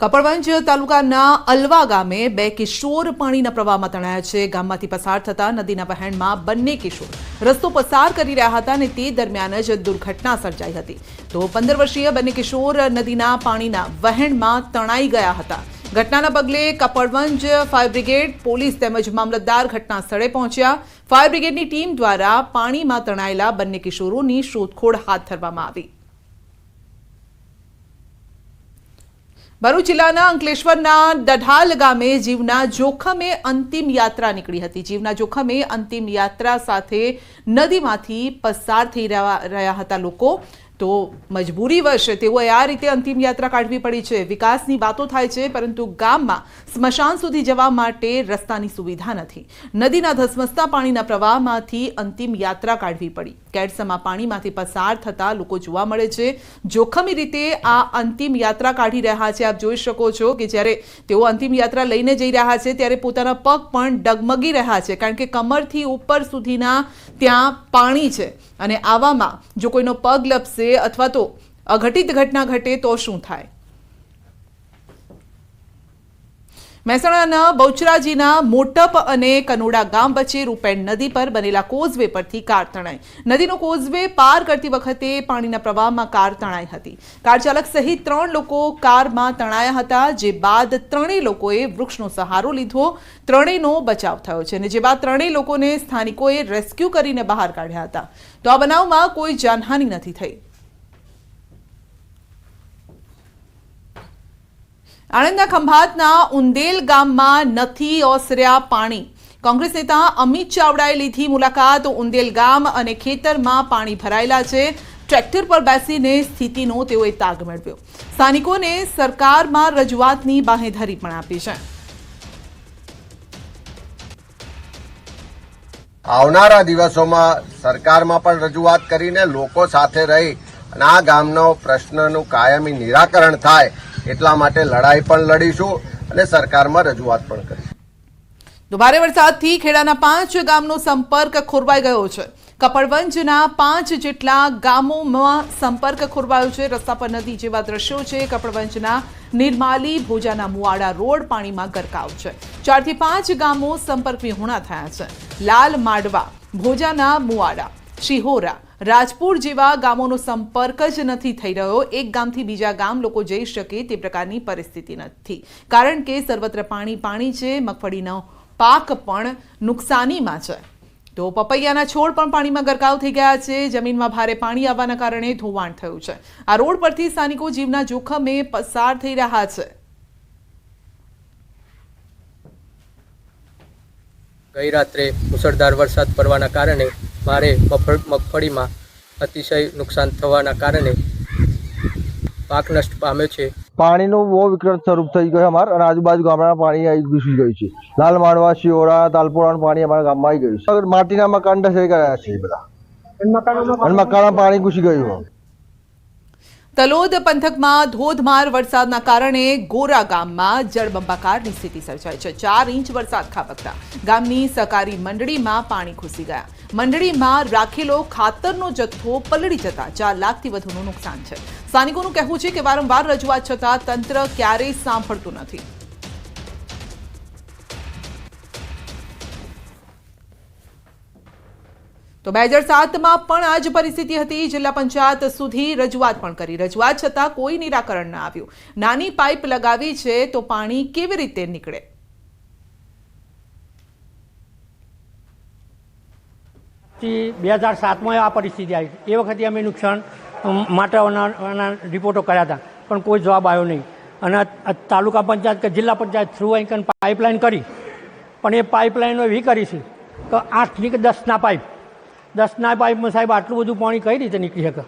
કપડવંજ તાલુકાના અલવા ગામે બે કિશોર પાણીના પ્રવાહમાં તણાયા છે. ગામમાંથી પસાર થતા નદીના વહેણમાં બંને કિશોર રસ્તો પસાર કરી રહ્યા હતા અને તે દરમિયાન જ દુર્ઘટના સર્જાઈ હતી. તો પંદર વર્ષીય બંને કિશોર નદીના પાણીના વહેણમાં તણાઈ ગયા હતા. ઘટનાના પગલે કપડવંજ ફાયર બ્રિગેડ પોલીસ તેમજ મામલતદાર ઘટના સ્થળે પહોંચ્યા. ફાયર બ્રિગેડની ટીમ દ્વારા પાણીમાં તણાયેલા બંને કિશોરોની શોધખોળ હાથ ધરવામાં આવી. ભરૂચ જિલ્લાના અંકલેશ્વરના દઢાલ ગામે જીવના જોખમે અંતિમ યાત્રા નીકળી હતી. જીવના જોખમે અંતિમ યાત્રા સાથે નદીમાંથી પસાર થઈ રહ્યા હતા લોકો. તો મજબૂરી વર્ષે તેઓએ આ રીતે અંતિમ યાત્રા કાઢવી પડી છે. વિકાસની વાતો થાય છે, પરંતુ ગામમાં સ્મશાન સુધી જવા માટે રસ્તાની સુવિધા નથી. નદીના ધસમસતા પાણીના પ્રવાહમાંથી અંતિમ યાત્રા કાઢવી પડી. કેડસમાં પાણીમાંથી પસાર થતા લોકો જોવા મળે છે. જોખમી રીતે આ અંતિમ યાત્રા કાઢી રહ્યા છે. આપ જોઈ શકો છો કે જ્યારે તેઓ અંતિમ યાત્રા લઈને જઈ રહ્યા છે, ત્યારે પોતાના પગ પણ ડગમગી રહ્યા છે, કારણ કે કમરથી ઉપર સુધીના ત્યાં પાણી છે. અને આવામાં જો કોઈનો પગ લપસે અથવા તો અઘટિત ઘટના ઘટે તો શું થાય? મહેસાણાના બહુચરાજીના મોટપ અને કનોડા ગામ વચ્ચે રૂપેણ નદી પર બનેલા કોઝવે પરથી કાર તણાઈ. નદીનો કોઝવે પાર કરતી વખતે પાણીના પ્રવાહમાં કાર તણાઈ હતી. કાર ચાલક સહિત ત્રણ લોકો કારમાં તણાયા હતા, જે બાદ ત્રણેય લોકોએ વૃક્ષનો સહારો લીધો. ત્રણેયનો બચાવ થયો છે અને જે બાદ ત્રણેય લોકોને સ્થાનિકોએ રેસ્ક્યુ કરીને બહાર કાઢ્યા હતા. તો આ બનાવમાં કોઈ જાનહાનિ નથી થઈ. આણંદના ખંભાતના ઉંદેલ ગામમાં નથી ઓસર્યા પાણી. કોંગ્રેસ નેતા અમિત ચાવડાએ લીધી મુલાકાત. ઉંદેલ ગામ અને ખેતરમાં પાણી ભરાયેલા છે. ટ્રેક્ટર પર બેસીને સ્થિતિનો તેઓએ તાગ મેળવ્યો. સ્થાનિકોને સરકારમાં રજૂઆતની બાહેધરી પણ આપી છે. આવનારા દિવસોમાં સરકારમાં પણ રજૂઆત કરીને લોકો સાથે રહી અને આ ગામનો પ્રશ્નનું કાયમી નિરાકરણ થાય એટલા માટે લડાઈ પણ લડીશું અને સરકારમાં રજૂઆત પણ કરીશું. ભારે વરસાદથી ખેડાના પાંચ ગામનો સંપર્ક ખોરવાઈ ગયો છે. કપડવંજના પાંચ જેટલા ગામોમાં સંપર્ક ખોરવાયો છે. રસ્તા પર નદી જેવા દ્રશ્યો છે. કપડવંજના નિર્માલી ભોજાના મુવાડા રોડ પાણીમાં ગરકાવ છે. ચારથી પાંચ ગામો સંપર્ક વિહોણા થયા છે. લાલ માડવા, ભોજાના મુવાડા, શિહોરા રાજપુર જેવા ગામોનો સંપર્ક જ નથી થઈ રહ્યો. એક ગામથી બીજા ગામ લોકો જઈ શકે તે પ્રકારની પરિસ્થિતિ નથી. કારણ કે સર્વત્ર પાણી પાણી છે, મગફળીનો પાક પણ નુકસાનીમાં છે. તો પપૈયાના છોડ પણ પાણીમાં ગરકાવ થઈ ગયા છે. જમીનમાં ભારે પાણી આવવાના કારણે ધોવાણ થયું છે. આ રોડ પરથી સ્થાનિકો જીવના જોખમે પસાર થઈ રહ્યા છે. ગઈ રાત્રે મુસળધાર વરસાદ પડવાના કારણે મારે મફળ મગફળીમાં અતિશય નુકસાન થવાના કારણે પાક નષ્ટ પામ્યો છે. પાણીનું બહુ વિકટ સ્વરૂપ થઈ ગયું અમાર અને આજુબાજુ ગામડાના પાણી આવી ઘૂસી ગયું છે. લાલ માડવા શિયોરા તાલપોરાનું પાણી અમારા ગામમાં આવી ગયું છે. માટીના મકાન ઢસાઈ ગયા છે બધા. અને મકાનમાં પાણી ઘૂસી ગયું તલોદ પંથકમાં ધોધમાર વરસાદના કારણે ગોરા ગામમાં જળબંબાકારની સ્થિતિ સર્જાઈ છે. ચાર ઇંચ વરસાદ ખાબકતા. ગામની સહકારી મંડળીમાં પાણી ઘૂસી ગયા. મંડળીમાં રાખેલો ખાતરનો જથ્થો પલળી જતા ચાર લાખથી વધુનું નુકસાન છે. સ્થાનિકોનું કહેવું છે કે વારંવાર રજૂઆત છતાં તંત્ર ક્યારેય સાંભળતું નથી. તો બે હજાર સાતમાં પણ આ જ પરિસ્થિતિ હતી. જિલ્લા પંચાયત સુધી રજૂઆત પણ કરી. રજૂઆત છતાં કોઈ નિરાકરણ ન આવ્યું. નાની પાઇપ લગાવી છે તો પાણી કેવી રીતે નીકળે? બે હજાર સાતમાં આ પરિસ્થિતિ આવી. એ વખતે અમે નુકસાન માટેના રિપોર્ટો કર્યા હતા. પણ કોઈ જવાબ આવ્યો નહીં. અને તાલુકા પંચાયત કે જિલ્લા પંચાયત થ્રુ અહીં પાઇપલાઇન કરી. પણ એ પાઇપલાઇનો એવી કરી છે કે આઠની કે દસના પાઇપ દસના પાઇપમાં સાહેબ આટલું બધું પાણી કઈ રીતે નીકળી શકે?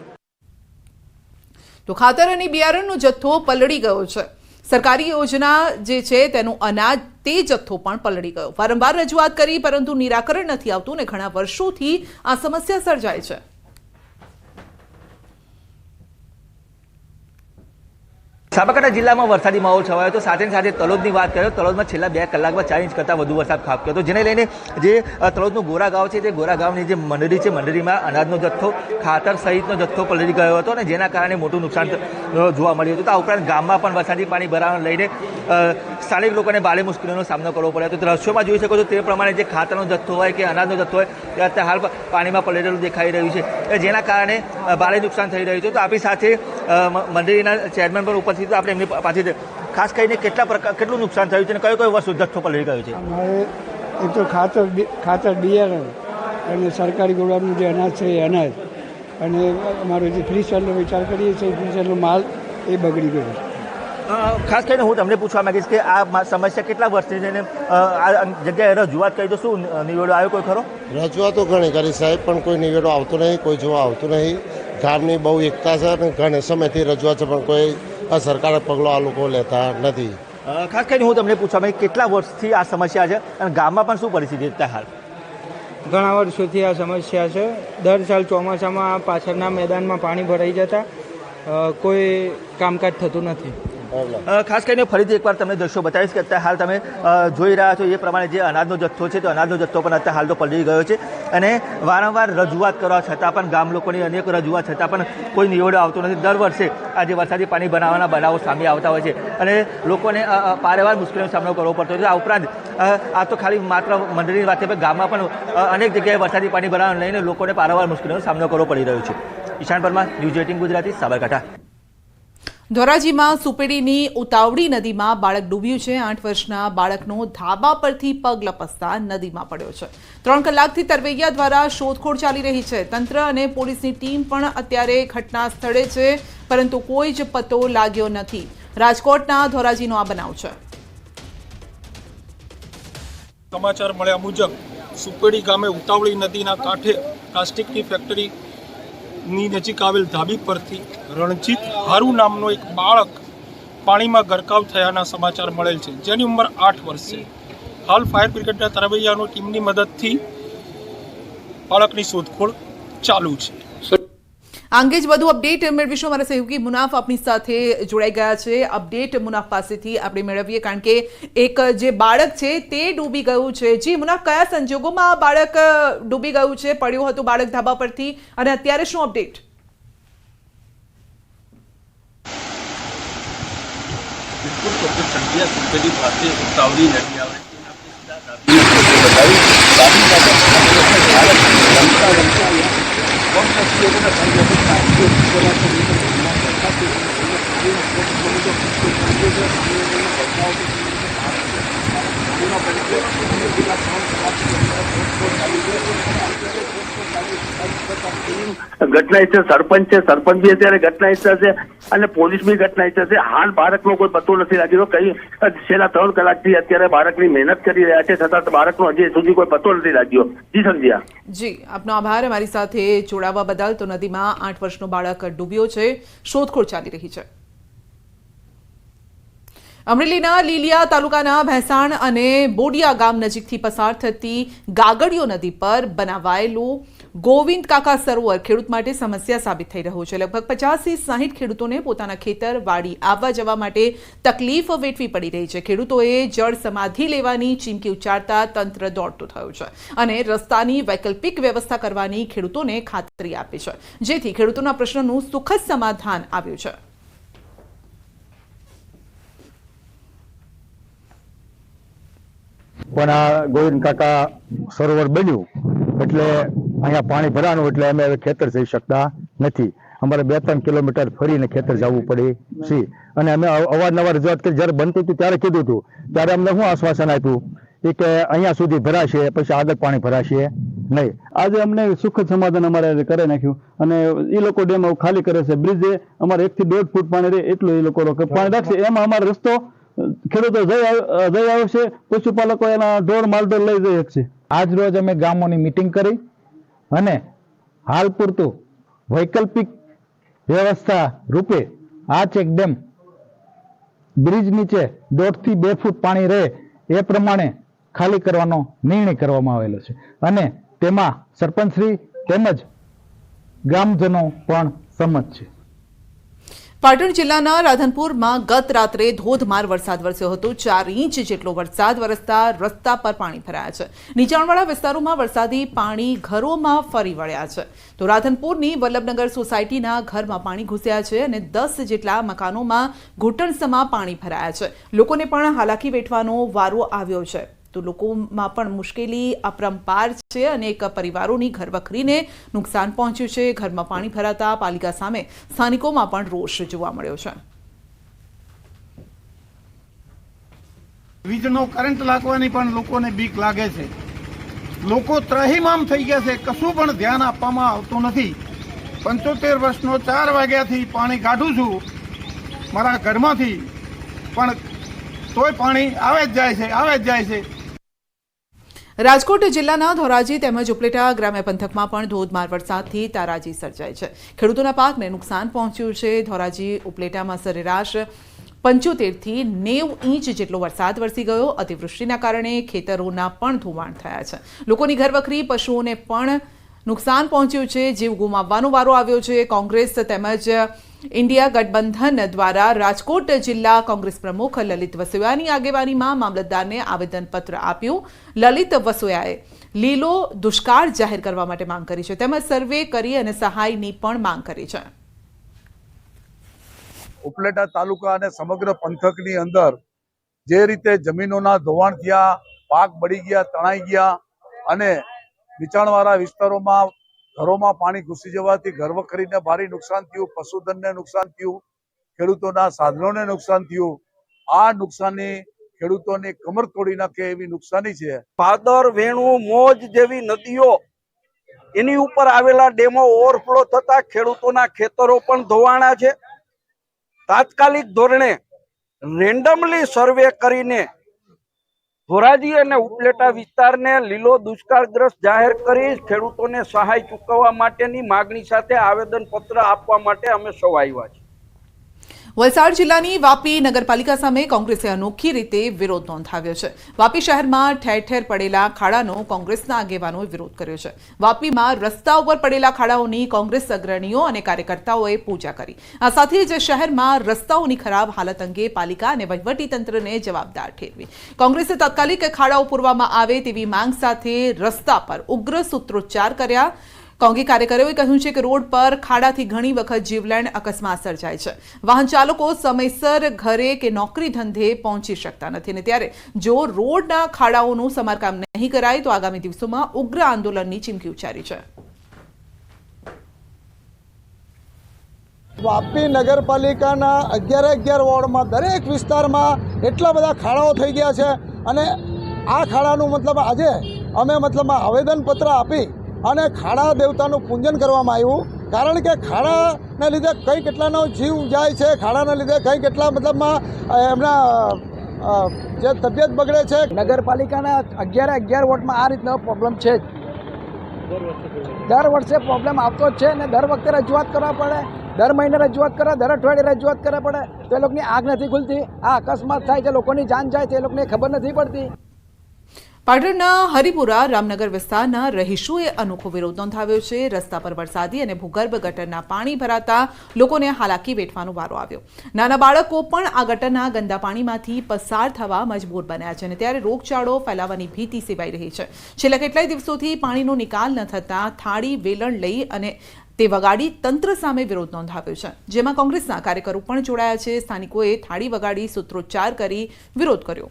તો ખાતર અને બિયારણનો જથ્થો પલળી ગયો છે. સરકારી યોજના જે છે તેનું અનાજ તે જથ્થો પણ પલળી ગયો. વારંવાર રજૂઆત કરી, પરંતુ નિરાકરણ નથી આવતું ને ઘણા વર્ષોથી આ સમસ્યા સર્જાય છે. સાબરકાંઠા જિલ્લામાં વરસાદી માહોલ છવાયો હતો. સાથે સાથે તલોદની વાત કરો તલોદમાં છેલ્લા બે કલાકમાં ચાર ઇંચ કરતાં વધુ વરસાદ ખાબક્યો હતો. જેને લઈને જે તલોદનું ગોરા ગાંવ છે તે ગોરા ગામની જે મંડળી છે, મંડળીમાં અનાજનો જથ્થો, ખાતર સહિતનો જથ્થો પલળી ગયો હતો અને જેના કારણે મોટું નુકસાન જોવા મળ્યું હતું. આ ઉપરાંત ગામમાં પણ વરસાદી પાણી ભરાવાને લઈને સ્થાનિક લોકોને ભારે મુશ્કેલીનો સામનો કરવો પડ્યો હતો. દ્રશ્યોમાં જોઈ શકો છો તે પ્રમાણે જે ખાતરનો જથ્થો હોય કે અનાજનો જથ્થો હોય તે અત્યારે હાલ પાણીમાં પલળેલું દેખાઈ રહ્યું છે. જેના કારણે ભારે નુકસાન થઈ રહ્યું છે. તો આપણી સાથે મંડળીના ચેરમેન પણ ઉપસ્થિત હતા. આપણે એમની પાસેથી ખાસ કરીને કેટલા પ્રકાર કેટલું નુકસાન થયું છે અને કયો કયો વસ્તુ જથ્થો પલળી ગયો છે? અમારે એક તો ખાતર ખાતર બિયારણ અને સરકારી ગોળાનું જે અનાજ છે એ અનાજ અને અમારો જે ફ્રી સેલનો વિચાર કરીએ છીએ ફ્રી સેલનો માલ એ બગડી ગયો છે. ખાસ કરીને હું તમને પૂછવા માંગીશ કે આ મા- સમસ્યા કેટલા વર્ષથી છે અને આ જગ્યાએ રજૂઆત કરી તો શું નિવેડો આવ્યો કોઈ ખરો? રજૂઆતો ઘણી કરી સાહેબ પણ કોઈ નિવેડો આવતો નહીં કોઈ જોવા આવતું નહીં. ગામની બહુ એકતા છે અને ઘણા સમયથી રજૂઆત છે પણ કોઈ અસરકારક પગલો આ લોકો લેતા નથી. ખાસ કરીને હું તમને પૂછવા માંગુ કેટલા વર્ષથી આ સમસ્યા છે અને ગામમાં પણ શું પરિસ્થિતિ છે? અત્યારે હાલ ઘણા વર્ષોથી આ સમસ્યા છે. દર સાલ ચોમાસામાં પાછળના મેદાનમાં પાણી ભરાઈ જતા કોઈ કામકાજ થતું નથી. ખાસ કરીને ફરીથી એકવાર તમને દ્રશ્યો બતાવીશ કે અત્યારે હાલ તમે જોઈ રહ્યા છો એ પ્રમાણે જે અનાજનો જથ્થો છે તો અનાજનો જથ્થો પણ અત્યારે હાલ તો પલળી ગયો છે. અને વારંવાર રજૂઆત કરવા છતાં પણ ગામ લોકોની અનેક રજૂઆત છતાં પણ કોઈ નિવેડો આવતો નથી. દર વર્ષે આ જે વરસાદી પાણી બનાવવાના બનાવો સામે આવતા હોય છે. અને લોકોને પારેવાર મુશ્કેલીનો સામનો કરવો પડતો છે. આ ઉપરાંત આ તો ખાલી માત્ર મંડળીની વાત છે પણ ગામમાં પણ અનેક જગ્યાએ વરસાદી પાણી બનાવવાને લઈને લોકોને પારેવાર મુશ્કેલીનો સામનો કરવો પડી રહ્યો છે. Ishan Parmar, news eighteen Gujarati, Sabarkantha. ધોરાજીમાં સુપેડીની ઉતાવળી નદીમાં બાળક ડૂબ્યું છે. આઠ વર્ષના બાળકનો ધાબા પરથી પગ લપસતા નદીમાં પડ્યો છે. ત્રણ કલાકથી તરવૈયા દ્વારા શોધખોળ ચાલી રહી છે. તંત્ર અને પોલીસની ટીમ પણ અત્યારે ઘટના સ્થળે છે, પરંતુ કોઈ જ પતો લાગ્યો નથી. રાજકોટના ધોરાજીનો આ બનાવ છે. સમાચાર મળ્યા મુજબ, સુપેડી ગામે ઉતાવળી નદીના કાંઠે પ્લાસ્ટિકની ફેક્ટરીની નજીક આવેલ ધાબી પરથી રણજીત હારુ નામનો એક બાળક પાણીમાં ગરકાવ થયાના સમાચાર મળેલ છે. જેની ઉંમર આઠ વર્ષ છે. હાલ ફાયર બ્રિગેડના તરવૈયાનો ટીમની મદદથી બાળકની શોધખોળ ચાલુ છે. આ અંગે જ વધુ અપડેટ મેળવીશું. અમારા સહયોગી મુનાફ આપણી સાથે જોડાઈ ગયા છે. અપડેટ મુનાફ પાસેથી આપણે મેળવીએ કારણ કે એક જે બાળક છે તે ડૂબી ગયું છે. જી મુનાફ કયા સંજોગોમાં આ બાળક ડૂબી ગયું છે? પડ્યું હતું બાળક ધાબા પરથી. અને અત્યારે શું અપડેટ? સંખ્યા સુપેડી પાસે ઘટના સ્થળ સરપંચ છે, સરપંચ બી અત્યારે ઘટના સ્થળ છે અને પોલીસ બી ઘટના સ્થળ છે. હાલ બાળકનો કોઈ પતો નથી લાગ્યો કઈ, છેલ્લા ત્રણ કલાકથી અત્યારે બાળકની મહેનત કરી રહ્યા છે, છતાં બાળકનો હજી સુધી કોઈ પતો નથી લાગ્યો. જી સંધ્યા. જી, આપનો આભાર. અમારી સાથે જોડાવા બદલ તો નદીમાં આઠ વર્ષનો બાળક ડૂબ્યો છે. શોધખોળ ચાલી રહી છે. અમરેલીના લીલિયા તાલુકાના ભેંસાણ અને બોડિયા ગામ નજીકથી પસાર થતી ગાગડિયો નદી પર બનાવાયેલું ગોવિંદ કાકા સરોવર ખેડૂત માટે સમસ્યા સાબિત થઈ રહ્યું છે. લગભગ પચાસથી સાહીઠ ખેડૂતોને પોતાના ખેતર વાડી આવવા જવા માટે તકલીફ વેઠવી પડી રહી છે. ખેડૂતોએ જળ સમાધિ લેવાની ચીમકી ઉચ્ચારતા તંત્ર દોડતું થયું છે અને રસ્તાની વૈકલ્પિક વ્યવસ્થા કરવાની ખેડૂતોને ખાતરી આપી છે. જેથી ખેડૂતોના પ્રશ્નનું સુખદ સમાધાન આવ્યું છે. પણ આ ગોવિંદ કાકા સરોવર બન્યું એટલે અહીંયા પાણી ભરાનું એટલે અમે હવે ખેતર જઈ શકતા નથી. અમારે બે ત્રણ કિલોમીટર ફરીને ખેતર જવું પડે છે. અને અમે અવારનવાર રજૂઆત કરી, જ્યારે બનતું હતું ત્યારે કીધું હતું. ત્યારે અમને શું આશ્વાસન આપ્યું? એ કે અહીંયા સુધી ભરાશે, પછી આગળ પાણી ભરાશે નહીં. આજે અમને સુખદ સમાધાન અમારે કરી નાખ્યું. અને એ લોકો ડેમ ખાલી કરે છે, બ્રિજે અમારે એકથી દોઢ ફૂટ પાણી રહે, એટલું એ લોકો પાણી રાખશે. એમાં અમારો રસ્તો ખેડૂતો જઈ આવ- જઈ આવશે, પશુપાલકો એના ઢોર માલઢોર લઈ જઈ શકશે. આજ રોજ અમે ગામોની મિટિંગ કરી અને હાલ પૂરતું વૈકલ્પિક વ્યવસ્થા રૂપે આ ચેકડેમ બ્રિજ નીચે દોઢથી બે ફૂટ પાણી રહે એ પ્રમાણે ખાલી કરવાનો નિર્ણય કરવામાં આવેલો છે. અને તેમાં સરપંચશ્રી તેમજ ગ્રામજનો પણ સંમત છે. પાટણ જિલ્લાના રાધનપુરમાં ગત રાત્રે ધોધમાર વરસાદ વરસ્યો હતો. ચાર ઇંચ જેટલો વરસાદ વરસતા રસ્તા પર પાણી ભરાયા છે. નીચાણવાળા વિસ્તારોમાં વરસાદી પાણી ઘરોમાં ફરી વળ્યા છે. તો રાધનપુરની વલ્લભનગર સોસાયટીના ઘરમાં પાણી ઘૂસ્યા છે અને દસ જેટલા મકાનોમાં ઘૂંટણસમાં પાણી ભરાયા છે. લોકોને પણ હાલાકી વેઠવાનો વારો આવ્યો છે. તો લોકોમાં પણ મુશ્કેલી, અપરંપાર છે અનેક પરિવારોની ઘરવખરીને નુકસાન પહોંચ્યું છે. ઘરમાં પાણી ભરાતા પાલિકા સામે સ્થાનિકોમાં પણ રોષ જોવા મળ્યો છે. વીજનો કરંટ લાગવાની પણ લોકોને બીક લાગે છે. લોકો ત્રહીમામ થઈ ગયા છે. કશું પણ ધ્યાન આપવામાં આવતું નથી. પંચોતેર વર્ષનો ચાર વાગ્યાથી પાણી કાઢું છું. મારા ઘરમાંથી પણ તોય પાણી આવે જ જાય છે, આવે જ જાય છે. રાજકોટ જિલ્લાના ધોરાજી તેમજ ઉપલેટા ગ્રામ્ય પંથકમાં પણ ધોધમાર વરસાદથી તારાજી સર્જાઈ છે. ખેડૂતોના પાકને નુકસાન પહોંચ્યું છે. ધોરાજી ઉપલેટામાં સરેરાશ પંચોતેરથી નેવ ઇંચ જેટલો વરસાદ વરસી ગયો. અતિવૃષ્ટિના કારણે ખેતરોના પણ ધોવાણ થયા છે. લોકોની ઘરવખરી પશુઓને પણ નુકસાન પહોંચ્યું છે. જીવ ગુમાવવાનો વારો આવ્યો છે. કોંગ્રેસ તેમજ ઇન્ડિયા ગઠબંધન દ્વારા રાજકોટ જિલ્લા કોંગ્રેસ પ્રમુખ લલિત વસોયાની આગેવાનીમાં મામલતદારને આવેદનપત્ર આપ્યું. લલિત વસોયાએ લીલો દુષ્કાળ જાહેર કરવા માટે માંગ કરી છે. તેમજ સર્વે કરી અને સહાયની પણ માંગ કરી છે. ઉપલેટા તાલુકા અને સમગ્ર પંથકની અંદર જે રીતે જમીનોના ધોવાણ થયા, પાક બળી ગયા, તણાઈ ગયા અને નીચાણવાળા વિસ્તારોમાં ઘરોમાં પાણી ઘૂસી જવાથી ઘરવખરીને ભારે નુકસાન થયું, પશુધનને નુકસાન થયું, ખેડૂતોના સાધનોને નુકસાન થયું. આ નુકસાની ખેડૂતોની કમર તોડી નાખે એવી નુકસાની છે. ભાદર, વેણુ, મોજ જેવી નદીઓ એની ઉપર આવેલા ડેમો ઓવરફ્લો થતા ખેડૂતોના ખેતરો પણ ધોવાણા છે. તાત્કાલિક ધોરણે રેન્ડમલી સર્વે કરીને ધોરાજી અને ઉપલેટા વિસ્તારને લીલો દુષ્કાળગ્રસ્ત જાહેર કરી ખેડૂતોને સહાય ચૂકવવા માટેની માગણી સાથે આવેદનપત્ર આપવા માટે અમે સૌ છીએ. વલસાડ જિલ્લાની વાપી નગરપાલિકા સામે કોંગ્રેસે અનોખી રીતે વિરોધ નોંધાવ્યો છે. વાપી શહેરમાં ઠેર ઠેર પડેલા ખાડાનો કોંગ્રેસના આગેવાનોએ વિરોધ કર્યો છે. વાપીમાં રસ્તા ઉપર પડેલા ખાડાઓની કોંગ્રેસ અગ્રણીઓ અને કાર્યકર્તાઓએ પૂજા કરી. આ સાથે જ શહેરમાં રસ્તાઓની ખરાબ હાલત અંગે પાલિકા અને વહીવટી તંત્રને જવાબદાર ઠેરવી. કોંગ્રેસે તાત્કાલિક ખાડાઓ પૂરવામાં આવે તેવી માંગ સાથે રસ્તા પર ઉગ્ર સૂત્રોચ્ચાર કર્યા. કોંગી કાર્યકરોએ કહ્યું છે કે રોડ પર ખાડાથી ઘણી વખત જીવલેણ અકસ્માત સર્જાય છે. વાહન ચાલકો સમયસર ઘરે કે નોકરી ધંધે પહોંચી શકતા નથી અને ત્યારે જો રોડના ખાડાઓનું સમારકામ નહીં કરાય તો આગામી દિવસોમાં ઉગ્ર આંદોલનની ચીમકી ઉચ્ચારી છે. વાપી નગરપાલિકાના અગિયાર અગિયાર વોર્ડમાં દરેક વિસ્તારમાં એટલા બધા ખાડાઓ થઈ ગયા છે અને આ ખાડાનું મતલબ આજે અમે મતલબ આવેદનપત્ર આપી અને ખાડા દેવતાનું પૂજન કરવામાં આવ્યું. કારણ કે ખાડાને લીધે કઈ કેટલાનો જીવ જાય છે, ખાડાના લીધે કઈ કેટલા મતલબમાં એમના જે તબિયત બગડે છે. નગરપાલિકાના અગિયાર અગિયાર વોટમાં આ રીતનો પ્રોબ્લેમ છે દર વર્ષે પ્રોબ્લેમ આવતો જ છે અને દર વખતે રજૂઆત કરવા પડે. દર મહિને રજૂઆત કરે દર અઠવાડિયે રજૂઆત કરવા પડે. તો એ લોકોની આગ નથી ખુલતી. આ અકસ્માત થાય છે લોકોની જાન જાય છે, એ લોકોને ખબર નથી પડતી. પાટણના હરિપુરા રામનગર વિસ્તારના રહીશોએ અનોખો વિરોધ નોંધાવ્યો છે. રસ્તા પર વરસાદી અને ભૂગર્ભ ગટરના પાણી ભરાતા લોકોને હાલાકી વેઠવાનો વારો આવ્યો. નાના બાળકો પણ આ ગટરના ગંદા પાણીમાંથી પસાર થવા મજબૂર બન્યા છે અને ત્યારે રોગચાળો ફેલાવાની ભીતિ સેવાઈ રહી છે. છેલ્લા કેટલાય દિવસોથી પાણીનો નિકાલ ન થતાં થાળી, વેલણ લઈ અને તે વગાડી તંત્ર સામે વિરોધ નોંધાવ્યો છે. જેમાં કોંગ્રેસના કાર્યકરો પણ જોડાયા છે. સ્થાનિકોએ થાળી વગાડી સૂત્રોચ્ચાર કરી વિરોધ કર્યો.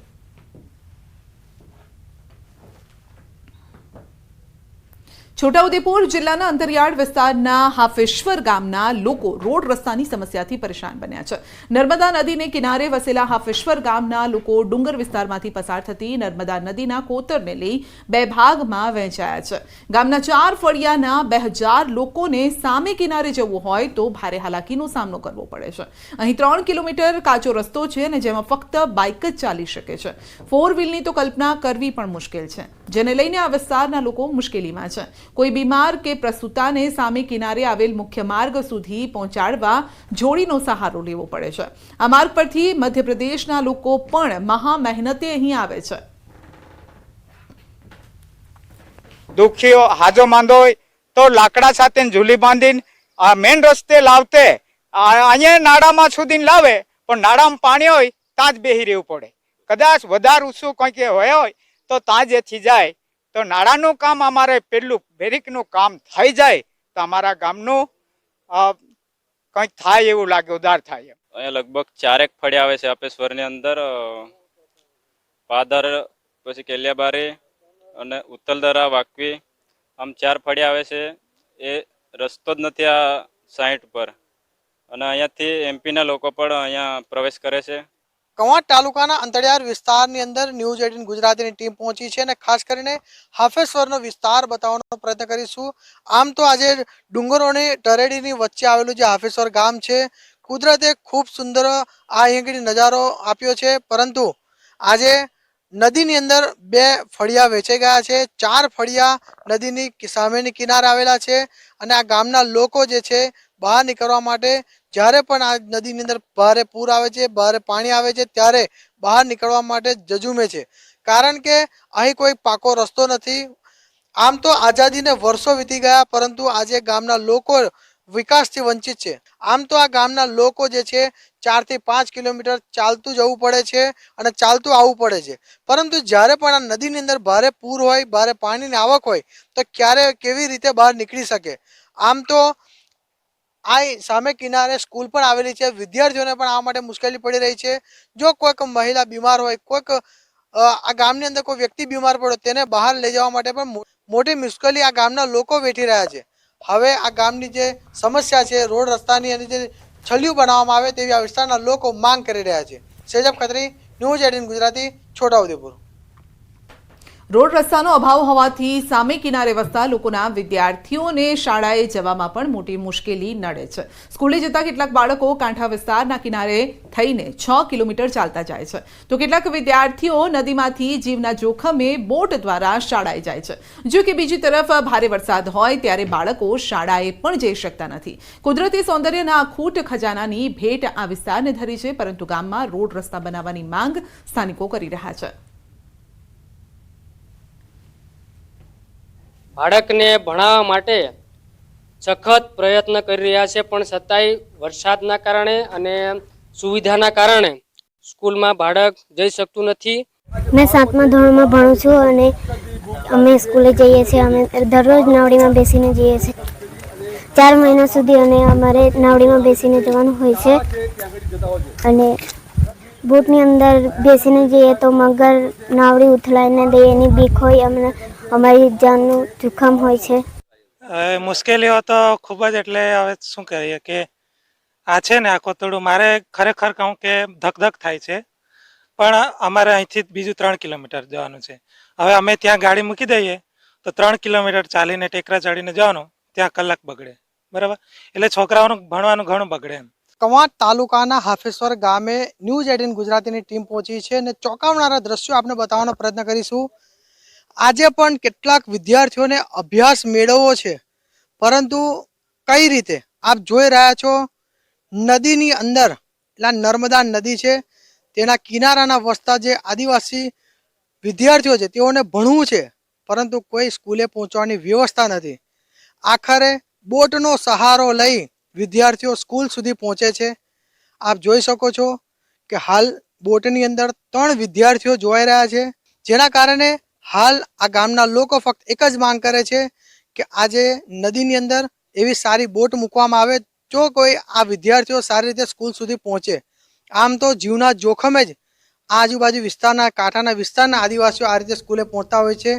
છોટાઉદેપુર જિલ્લાના અંતરિયાળ વિસ્તારના હાફેશ્વર ગામના લોકો રોડ રસ્તાની સમસ્યાથી પરેશાન બન્યા છે. નર્મદા નદીને કિનારે વસેલા હાફેશ્વર ગામના લોકો ડુંગર વિસ્તારમાંથી પસાર થતી નર્મદા નદીના કોતરને લઈ બે ભાગમાં વહેંચાયા છે. ગામના ચાર ફળિયાના બે હજાર લોકોને સામે કિનારે જવું હોય તો ભારે હાલાકીનો સામનો કરવો પડે છે. અહીં ત્રણ કિલોમીટર કાચો રસ્તો છે અને જેમાં ફક્ત બાઇક જ ચાલી શકે છે. ફોર વ્હીલની તો કલ્પના કરવી પણ મુશ્કેલ છે. જેને લઈને આ વિસ્તારના લોકો મુશ્કેલીમાં છે. કોઈ બીમાર કે પ્રસૂતાને સામે કિનારે આવેલ મુખ્ય માર્ગ સુધી પહોંચાડવા જોડીનો સહારો લેવો પડે છે. આ માર્ગ પરથી મધ્યપ્રદેશના લોકો પણ મહા મહેનતે અહીં આવે છે. દુખીઓ હાજો માંદો હોય તો લાકડા સાથે ઝૂલી બાંધીને આ મેઇન રસ્તે લાવતે અહીંયા નાળામાં સુધી લાવે, પણ નાળામાં પાણી હોય, ત્યાં જ બેહી રહેવું પડે. કદાચ વધારે ઊંચું કંઈક હોય હોય, તો ત્યાં જેથી જાય તો નાળાનું કામ અમારે પેલું બેરીકનું કામ થઈ જાય તો અમારા ગામનું કંઈક થાય એવું લાગે ઉદાર થાય અહીંયા લગભગ ચારેક ફળિયા આવે છે આપેશ્વરની અંદર પાદર, પછી કેલિયાબારી અને ઉત્તલદરા, વાકવી, આમ ચાર ફળિયા આવે છે. એ રસ્તો જ નથી આ સાઈટ પર અને અહીંયાથી એમપીના લોકો પણ અહીંયા પ્રવેશ કરે છે. કવાંટ તાલુકાના અંતરિયાળ વિસ્તારની અંદર ન્યૂઝ એટીન ગુજરાતીની ટીમ પહોંચી છે અને ખાસ કરીને હાફેશ્વરનો વિસ્તાર બતાવવાનો પ્રયત્ન કરીશું. આમ તો આજે ડુંગરોની ટરેડીની વચ્ચે આવેલું જે હાફેશ્વર ગામ છે, કુદરતે ખૂબ સુંદર આ અહીંયાથી નજારો આપ્યો છે. પરંતુ આજે નદીની અંદર બે ફળિયા વેચાઈ ગયા છે. ચાર ફળિયા નદીની સામેની કિનારે આવેલા છે અને આ ગામના લોકો જે છે બહાર નીકળવા માટે જ્યારે પણ આ નદીની અંદર ભારે પૂર આવે છે, ભારે પાણી આવે છે, ત્યારે બહાર નીકળવા માટે જજુમે છે. કારણ કે અહીં કોઈ પાકો રસ્તો નથી. આમ તો આઝાદીને વર્ષો વીતી ગયા, પરંતુ આજે ગામના લોકો વિકાસથી વંચિત છે. આમ તો આ ગામના લોકો જે છે, ચારથી પાંચ કિલોમીટર ચાલતું જવું પડે છે અને ચાલતું આવવું પડે છે. પરંતુ જ્યારે પણ આ નદીની અંદર ભારે પૂર હોય, ભારે પાણીની આવક હોય, તો ક્યારે કેવી રીતે બહાર નીકળી શકે? આમ તો આ સામે કિનારે સ્કૂલ પણ આવેલી છે. વિદ્યાર્થીઓને પણ આ માટે મુશ્કેલી પડી રહી છે. જો કોઈક મહિલા બીમાર હોય, કોઈક આ ગામની અંદર કોઈ વ્યક્તિ બીમાર પડ્યો તેને બહાર લઈ જવા માટે પણ મોટી મુશ્કેલી આ ગામના લોકો વેઠી રહ્યા છે. હવે આ ગામની જે સમસ્યા છે, રોડ રસ્તાની અને જે છલિયું બનાવવામાં આવે તેવી આ વિસ્તારના લોકો માંગ કરી રહ્યા છે. Sejab Khatri, news eighteen Gujarati, Chhotaudepur. Road રસ્તાનો અભાવ હોવાથી સામે કિનારે વસતા લોકોના વિદ્યાર્થીઓને શાળાએ જવામાં પણ મોટી મુશ્કેલી નડે છે. સ્કૂલે જતા કેટલાક બાળકો કાંઠા વિસ્તારના કિનારે થઈને છ કિલોમીટર ચાલતા જાય છે. તો કેટલાક વિદ્યાર્થીઓ નદીમાંથી જીવના જોખમે બોટ દ્વારા શાળાએ જાય છે. જો કે બીજી તરફ ભારે વરસાદ હોય ત્યારે બાળકો શાળાએ પણ જઈ શકતા નથી. કુદરતી સૌંદર્યના ખૂટ ખજાનાની ભેટ આ વિસ્તારને ધરી છે, પરંતુ ગામમાં રોડ રસ્તા બનાવવાની માંગ સ્થાનિકો કરી રહ્યા છે. બાળકને ભણાવવા માટે સખત પ્રયત્ન કરી રહ્યા છે, પણ છતાંય વરસાદના કારણે અને સુવિધાના કારણે સ્કૂલમાં બાળક જઈ શકતું નથી. મેં સાતમા ધોરણમાં ભણું છું અને અમે સ્કૂલે જઈએ છીએ. અમે દરરોજ નાવડીમાં બેસીને જઈએ છીએ. ચાર મહિના સુધી અને અમારે નાવડીમાં બેસીને જવાનું હોય છે. અને બોટની અંદર બેસીને જઈએ તો મગર નાવડી ઉથલાઈને દે, એની બીક હોય, અમને અમારી જાનનું જોખમ હોય છે. હવે મુશ્કેલીઓ તો ખૂબ જ એટલે હવે શું કહીએ કે આ છે ને આ કોતરડું મારે ખરેખર કહું કે ધકધક થાય છે. પણ અમારે અહીંથી બીજું ત્રણ કિલોમીટર જવાનું છે. હવે અમે ત્યાં ગાડી મૂકી દઈએ તો ત્રણ કિલોમીટર ચાલીને ટેકરા ચડીને જવાનું. ત્યાં કલાક બગડે. બરાબર? એટલે છોકરાઓનું ભણવાનું ઘણું બગડે એમ. કવાંટ તાલુકાના હાફેશ્વર ગામે ન્યૂઝ એટીન ગુજરાતીની ટીમ પહોંચી છે અને ચોંકાવનારા દ્રશ્યો આપણે બતાવવાનો પ્રયત્ન કરીશું. આજે પણ કેટલાક વિદ્યાર્થીઓને અભ્યાસ મેળવવો છે. પરંતુ કઈ રીતે? આપ જોઈ રહ્યા છો, નદીની અંદર, એટલે નર્મદા નદી છે, તેના કિનારાના વસતા જે આદિવાસી વિદ્યાર્થીઓ છે, તેઓને ભણવું છે, પરંતુ કોઈ સ્કૂલે પહોંચવાની વ્યવસ્થા નથી. આખરે બોટનો સહારો લઈ વિદ્યાર્થીઓ સ્કૂલ સુધી પહોંચે છે. આપ જોઈ શકો છો કે હાલ બોટની અંદર ત્રણ વિદ્યાર્થીઓ જોવાઈ રહ્યા છે, જેના કારણે હાલ આ ગામના લોકો ફક્ત એક જ માંગ કરે છે કે આજે નદીની અંદર એવી સારી બોટ મૂકવામાં આવે જો કોઈ આ વિદ્યાર્થીઓ સારી રીતે સ્કૂલ સુધી પહોંચે. આમ તો જીવના જોખમે જ આજુબાજુ વિસ્તારના, કાંઠાના વિસ્તારના આદિવાસીઓ આ રીતે સ્કૂલે પહોંચતા હોય છે.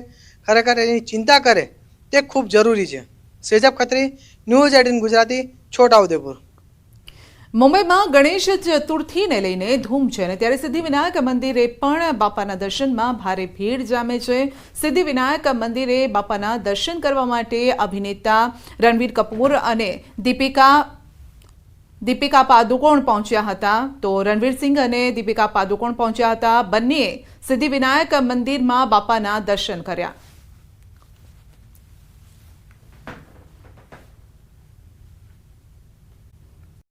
ખરેખર એની ચિંતા કરે તે ખૂબ જરૂરી છે. સેજબ ખત્રી, ન્યૂઝ એટીન ગુજરાતી છોટાઉદેપુર મુંબઈમાં ગણેશ ચતુર્થીને લઈને ધૂમ છે અને ત્યારે સિદ્ધિવિનાયક મંદિરે પણ બાપાના દર્શનમાં ભારે ભીડ જામે છે. સિદ્ધિવિનાયક મંદિરે બાપાના દર્શન કરવા માટે અભિનેતા રણવીર કપૂર અને દીપિકા દીપિકા પાદુકોણ પહોંચ્યા હતા. તો રણવીર સિંહ અને દીપિકા પાદુકોણ પહોંચ્યા હતા. બંનેએ સિદ્ધિવિનાયક મંદિરમાં બાપાના દર્શન કર્યા.